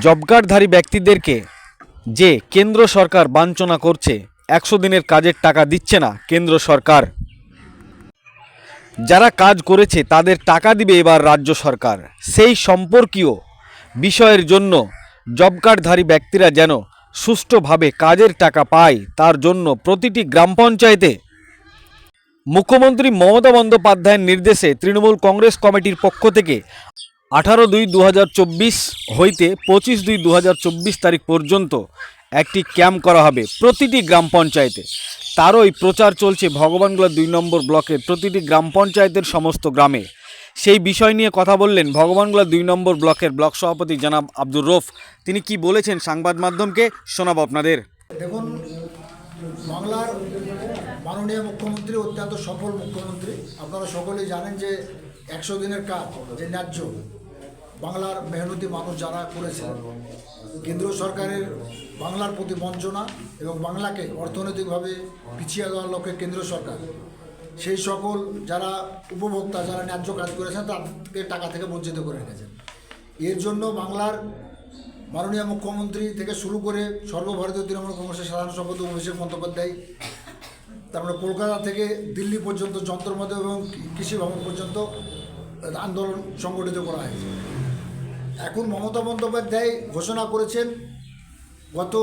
Job কার্ডধারী ব্যক্তিদেরকে যে কেন্দ্র সরকার বাঞ্ছনা করছে, একশো দিনের কাজের টাকা দিচ্ছে না কেন্দ্র সরকার। যারা কাজ করেছে, তাদের টাকা দিবে এবার রাজ্য সরকার। সেই সম্পর্কীয় বিষয়ের জন্য জব কার্ডধারী ব্যক্তিরা যেন সুষ্ঠুভাবে কাজের টাকা পায়, তার জন্য প্রতিটি গ্রাম পঞ্চায়েতে মুখ্যমন্ত্রী মমতা বন্দ্যোপাধ্যায়ের নির্দেশে তৃণমূল কংগ্রেস কমিটির পক্ষ থেকে আঠারো দুই দু হইতে পঁচিশ দুই দু তারিখ পর্যন্ত একটি ক্যাম্প করা হবে প্রতিটি গ্রাম পঞ্চায়েতে। তারই প্রচার চলছে ভগবানগোলা দুই নম্বর ব্লকের প্রতিটি গ্রাম পঞ্চায়েতের সমস্ত গ্রামে। সেই বিষয় নিয়ে কথা বললেন ভগবানগোলা দুই নম্বর ব্লকের ব্লক সভাপতি জনাব আব্দুর রফ। তিনি কি বলেছেন সংবাদ মাধ্যমকে শোনাব আপনাদের। দেখুন, বাংলার মাননীয় মুখ্যমন্ত্রী অত্যন্ত সফল মুখ্যমন্ত্রী। আপনারা সকলেই জানেন যে একশো দিনের কাজ, যে ন্যায্য। বাংলার মেহনতি মানুষ যারা করেছেন কেন্দ্র সরকারের বাংলার প্রতি বঞ্চনা এবং বাংলাকে অর্থনৈতিকভাবে পিছিয়ে দেওয়ার লক্ষ্যে কেন্দ্র সরকার। সেই সকল যারা উপভোক্তা, যারা ন্যায্য কাজ করেছেন, তাদেরকে টাকা থেকে বঞ্চিত করে রেখেছেন। এর জন্য বাংলার মাননীয় মুখ্যমন্ত্রী থেকে শুরু করে সর্বভারতীয় তৃণমূল কংগ্রেসের সাধারণ সম্পাদক অভিষেক বন্দ্যোপাধ্যায়, তারপরে কলকাতা থেকে দিল্লি পর্যন্ত যন্ত্রমত এবং কৃষি ভবন পর্যন্ত আন্দোলন সংগঠিত করা হয়েছে। এখন মমতা বন্দ্যোপাধ্যায় ঘোষণা করেছেন গত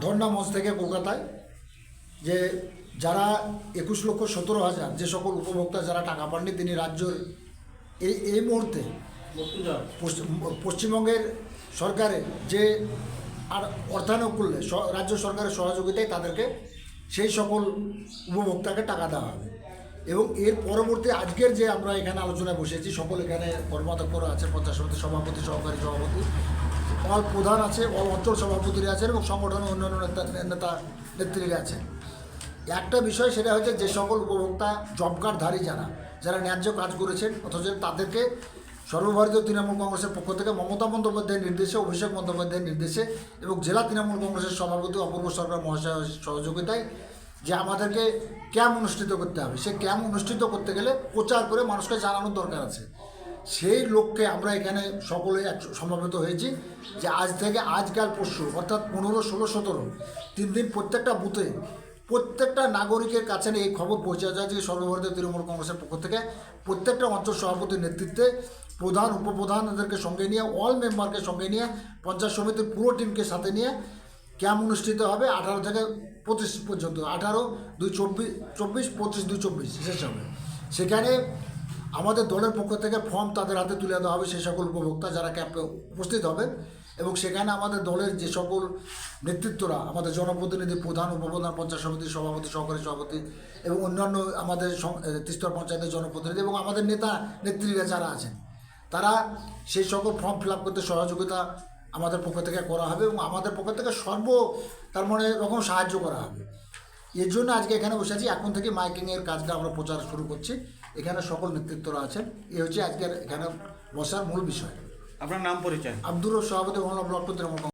ধর্ণা মঞ্চ থেকে কলকাতায় যে যারা একুশ লক্ষ সতেরো হাজার যে সকল উপভোক্তা যারা টাকা পাননি তিনি রাজ্যের এই এই মুহূর্তে পশ্চিমবঙ্গের সরকারের যে আর অর্থানুকূল্যে রাজ্য সরকারের সহযোগিতায় তাদেরকে সেই সকল উপভোক্তাকে টাকা দেওয়া হবে। এবং এর পরবর্তী আজকের যে আমরা এখানে আলোচনায় বসেছি, সকল এখানে কর্মাধ্যক্ষরা আছে, পঞ্চায়েত সমিতির সভাপতি, সহকারী সভাপতি, অল প্রধান আছে, অল অঞ্চল সভাপতিরা আছেন এবং সংগঠনের অন্যান্য নেতা নেতা নেত্রীরা আছেন। একটা বিষয় সেটা হচ্ছে যে সকল উপভোক্তা, জব কার্ডধারী যারা যারা ন্যায্য কাজ করেছেন, অথচ তাদেরকে সর্বভারতীয় তৃণমূল কংগ্রেসের পক্ষ থেকে মমতা বন্দ্যোপাধ্যায়ের নির্দেশে, অভিষেক বন্দ্যোপাধ্যায়ের নির্দেশে এবং জেলা তৃণমূল কংগ্রেসের সভাপতি অপূর্ব সরকার মহাশয়ের সহযোগিতায় যে আমাদেরকে ক্যাম্প অনুষ্ঠিত করতে হবে? সে ক্যাম্প অনুষ্ঠিত করতে গেলে প্রচার করে মানুষকে জানানোর দরকার আছে। সেই লক্ষ্যে আমরা এখানে সকলে এক সমাবেত হয়েছি যে আজ থেকে আজকাল পরশু, অর্থাৎ পনেরো, ষোলো, সতেরো, তিন দিন প্রত্যেকটা বুথে প্রত্যেকটা নাগরিকের কাছে এই খবর পৌঁছে যায় যে সর্বভারতীয় তৃণমূল কংগ্রেসের পক্ষ থেকে প্রত্যেকটা অঞ্চল সভাপতির নেতৃত্বে প্রধান, উপপ্রধানদেরকে সঙ্গে নিয়ে অল মেম্বারকে সঙ্গে নিয়ে, পঞ্চায়েত সমিতির পুরো টিমকে সাথে নিয়ে ক্যাম্প অনুষ্ঠিত হবে? আঠারো থেকে পঁচিশ পর্যন্ত, আঠারো, দুই চব্বিশ চব্বিশ, পঁচিশ, দুই চব্বিশ শেষ হবে সেখানে আমাদের দলের পক্ষ থেকে ফর্ম তাদের হাতে তুলে দেওয়া হবে সেই সকল উপভোক্তা যারা ক্যাম্পে উপস্থিত হবেন। এবং সেখানে আমাদের দলের যে সকল নেতৃত্বরা, আমাদের জনপ্রতিনিধি, প্রধান, উপপ্রধান, পঞ্চায়েত সমিতির সভাপতি, সহকারী সভাপতি এবং অন্যান্য আমাদের তিস্তর পঞ্চায়েতের জনপ্রতিনিধি এবং আমাদের নেতা, নেত্রীরা যারা আছেন, তারা সেই সকল ফর্ম ফিল আপ করতে সহযোগিতা আমাদের পক্ষ থেকে করা হবে এবং আমাদের পক্ষ থেকে সর্ব তার মানে রকম সাহায্য করা হবে। এর জন্য আজকে এখানে বসে আছি। এখন থেকে মাইকিংয়ের কাজটা আমরা প্রচার শুরু করছি। এখানে সকল নেতৃত্বরা আছেন। এ হচ্ছে আজকের এখানে বসার মূল বিষয়। আপনার নাম পরিচয়? আব্দুর সভাপতি ব্লক কংগ্রেস।